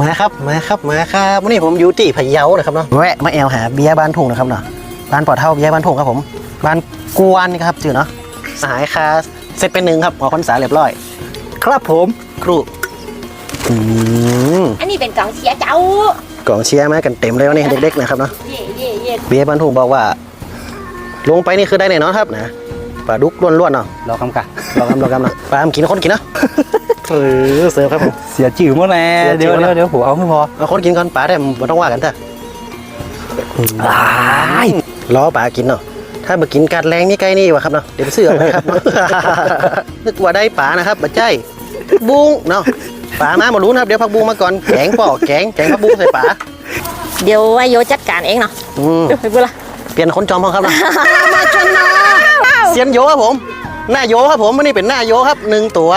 มาครับมาครับมาครับวันนี้ผมอยู่ที่พะเยานะครับเนาะแวะมาแอลหาเบียร์บ้านทุ่งนะครับเนาะบ้านปอดเท่าเบียร์บ้านทุ่งครับผม บ้านกวนนี่ครับจื่อเนาะสหายคาเสร็จเป็นหนึ่งครับออกพรรษาเรียบร้อย ครับผมครูอืมอันนี้เป็นกองเชียร์เจ้ากองเชียร์มากันเต็มเลยวันนี้เด็กๆนะครับเนาะเย่เย่เย่เบียร์บ้านทุ่งบอกว่า ลงไปนี่คือได้แน่นอนครับนะปลาดุกล้วนๆเนาะรอกำกะลองกำลองกำเนาะปลาล์มกินคนกินเนาะ เออเสิร์ฟครับผม เสียจื่อหมดแล้วเสียจื่เดี๋ยวอหมดแล้วเดี๋ยวเดี๋ยวผมเอาไม่พอเอาคนกินก่อนป๋าได้ไม่ต้องว่ากันเถอะอ้ายล้อป๋ากินเนาะถ้ามากินกัดแรงนี่ใกล้นี่วะครับเนาะเดี๋ยวไปซื้อเอาไว้ครับ นึกว่าได้ป๋านะครับบัดใจบุ้งเนาะป๋ามามารู้นะครับเดี๋ยวพักบุ้งมาก่อนแกงปอกแกงแกงพักบุ้งใส่ป๋าเดี๋ยววายโยจัดการเองเนาะอืม เดี๋ยวไปบุละเปลี่ยนคนจอมห้องครับเนาะมาชนนะเซียนโยครับผม หน้าโยครับผมวันนี้เป็นหน้าโยครับหนึ่งตัว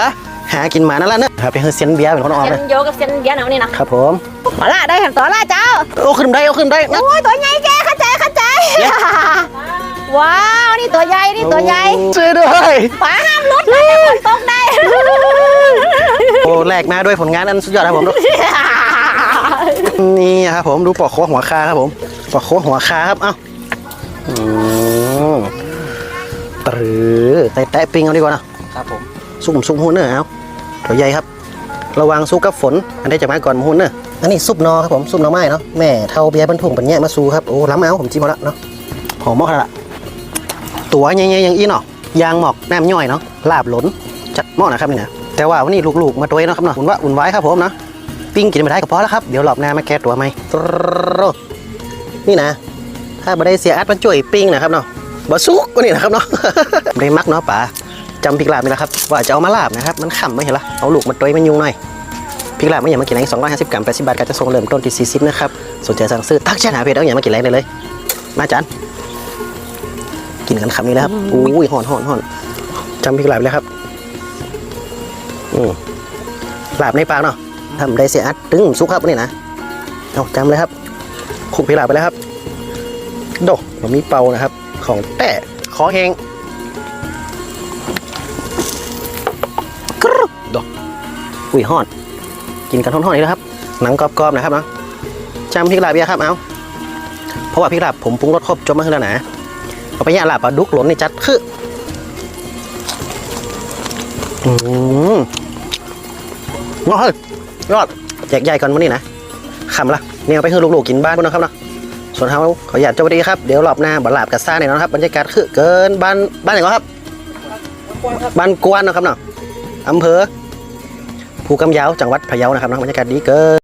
หากินหมานั่นแหละเนอะครับเป็นเซียนเบียร์เป็นคนออกเซียเลยนโยกับเซียนเบียร์เนาะนี่นะครับผมมาละได้แถมต่อละเจ้าเอาขึ้นได้เอาขึ้นได้นะ โอ้ยตัวใหญ่แกเข้าใจเข้าใจ เย้ ว้าว นี่ตัวใหญ่นี่ตัวใหญ่ช่วยด้วยฝาห้ามลุดนะเดี๋ยวฝนตกได้ โอ้แลกมาด้วยผลงานอันสุดยอดครับผมนี่ครับผมดูปอกโคหัวคาครับผมปอกโคหัวคาครับเอ้าอืมตรือแตะแตะปิงเอาดีกว่านะ ครับผมซุ่มซุ่มหุ่นเนอะเอา ตัวใหญ่ครับ ระวังสู้กับฝน อันได้จะมาก่อนหุ่นเนอะอันนี้ซุปนอครับผมซุปนอไม้เนาะแม่เท่าเบียร์บรรทุงปัญญามาสู้ครับโอ้ล้ำเอาผมจิ้มมาละเนาะหอมมากละตัวใหญ่ๆอย่างอีเนาะยางหมอกแนมย่อยเนาะลาบหลนจัดหม้อนะครับนี่นะแต่ว่าวันนี้ลูกๆมาตัวเนาะครับเนาะอุ่นวะอุ่นไว้ครับผมเนาะปิ้งกินไม่ได้ก็พอแล้วครับเดี๋ยวรอบหน้ามาแก้ตัวไหมนี่นะ ถ้าบ่ได้เสียอัดมาจ่วยปิ้งนะครับเนาะบ่ซุกก็นี่นะครับเนาะได้มักเนาะป๋า จำพริกลาบนี่แหละครับว่าจะเอามาลาบนะครับมันขำไม่เห็นละเอาลูกมาตัวมันยุงหน่อยพริกลาบไม่อย่ากมากินแรง250 กรัม80บาทก็จะส่งเริ่มต้นที่40นะครับสนใจสั่งซื้อทักแชทหาเพจเอาอย่างมากินแรงได้เลย มาจานกินกันคำนี้แล้วครับอุ้ยหอนหอนหอนจำพริกลาบเลยครับอืมลาบในปากเนาะทำได้เสียอัดตึงซุกครับนี่นะเอาจำเลยครับคุกพริกลาบไปแล้วครับโดมันมีเปานะครับ ของแต่ขอแหง อุ้ยฮอด กินกันท่อนๆนี่นะครับ หนังกรอบๆนะครับเนาะจำพริกลาบเบียร์ครับเอาเพราะว่าพริกลาบผมปรุงรสครบจบมาแล้วนะเอาไปย่างลาบปลาดุกหล่นในจัดคืออืมว้าวยอดแจกใหญ่ก่อนวันนี้นะคำละเนี่ยเอาไปให้ลูกๆกินบ้านพวกนะครับเนาะส่วนเขาขออยากจะไปดีครับ เดี๋ยวรอบหน้าบัลลาบกับซ่าเนี่ยนะครับบรรยากาศคือเกินบ้านบ้านไหนก็ครับบ้านกวนนะครับเนาะอำเภอ ภูกำยาวจังหวัดพะเยานะครับนะบรรยากาศดีเกิน